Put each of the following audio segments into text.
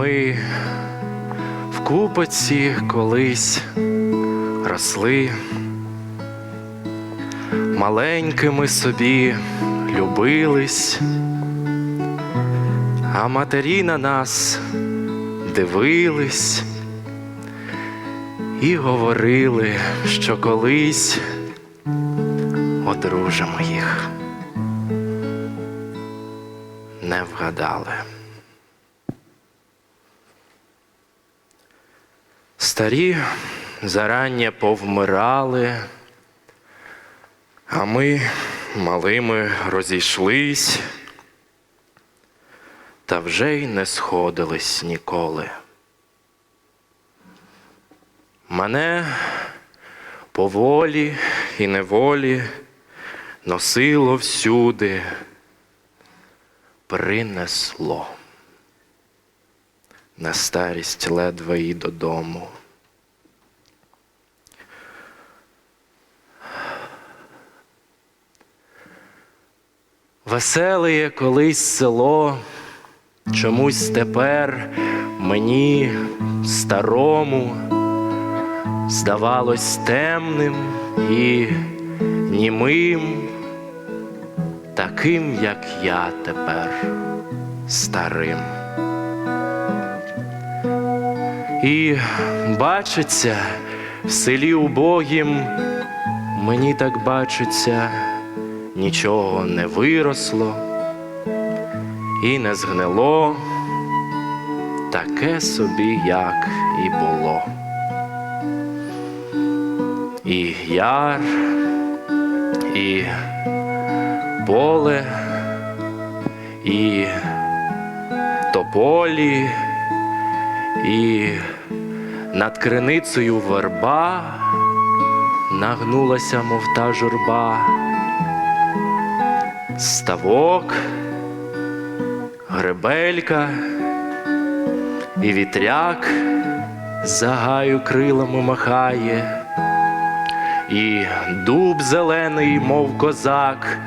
ми в купоці колись росли, маленькими собі любились, а матері на нас дивились і говорили, що колись одружимо їх. Не вгадали. Старі зарання повмирали, а ми малими розійшлись, та вже й не сходились ніколи. Мене поволі і неволі носило всюди, принесло на старість ледве і додому. Веселеє колись село, чомусь тепер мені старому здавалось темним і німим, таким, як я тепер старим. І бачиться в селі убогім, мені так бачиться, нічого не виросло і не згнило, таке собі, як і було. І яр, і поле, і тополі, і над криницею верба нагнулася, мов та журба, ставок, гребелька і вітряк за гаю крилами махає. І дуб зелений, мов козак,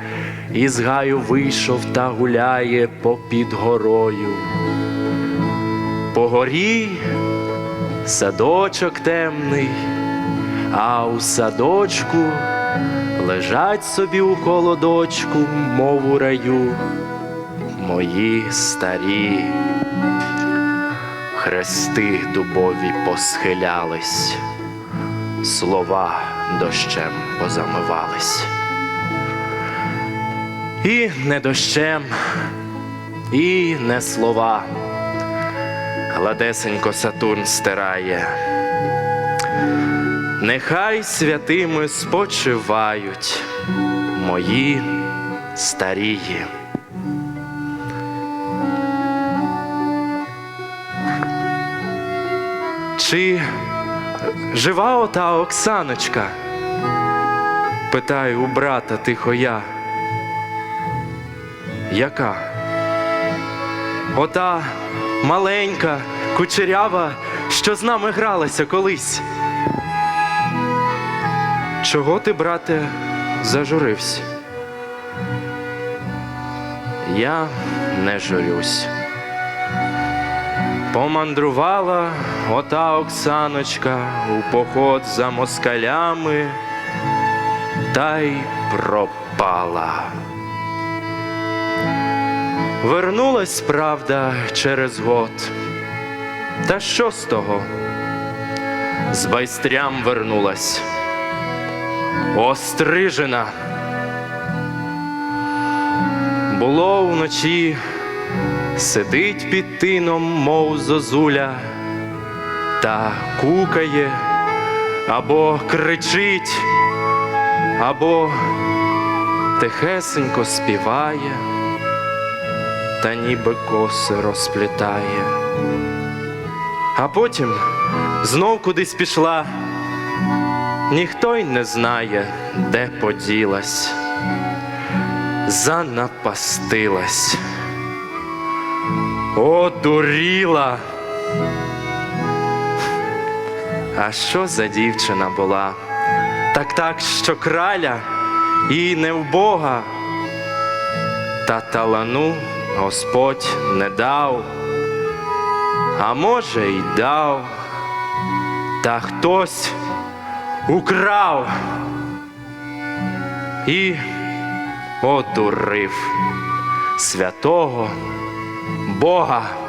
із гаю вийшов та гуляє попід горою. По горі садочок темний, а у садочку лежать собі у холодочку, мов у раю, мої старі хрести дубові посхилялись слова дощем позамивались. І не дощем, і не слова. Гладесенько Сатурн стирає. Нехай святими спочивають мої старії. Чи жива ота Оксаночка? Питаю у брата тихо я. Яка? Ота маленька, кучерява, що з нами гралася колись. Чого ти, брате, зажурився? Я не журюсь. Помандрувала ота Оксаночка у поход за москалями та й пропала. Вернулась правда через год. Та що з того? З байстрям вернулась. Острижена. Було вночі сидить під тином, мов зозуля, та кукає, або кричить, або тихесенько співає, та ніби коси розплітає. А потім знов кудись пішла, ніхто й не знає, де поділась, занапастилась. Одуріла. А що за дівчина була? Так так, що краля і не вбога. Та талану Господь не дав, а може, й дав, та хтось украв і одурив святого Бога.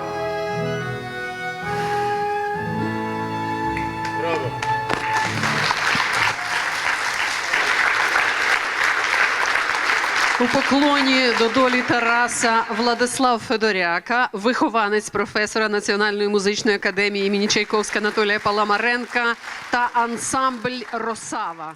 У поклоні до долі Тараса Владислав Федоряка, вихованець професора Національної музичної академії імені Чайковська Анатолія Паламаренка та ансамбль Росава.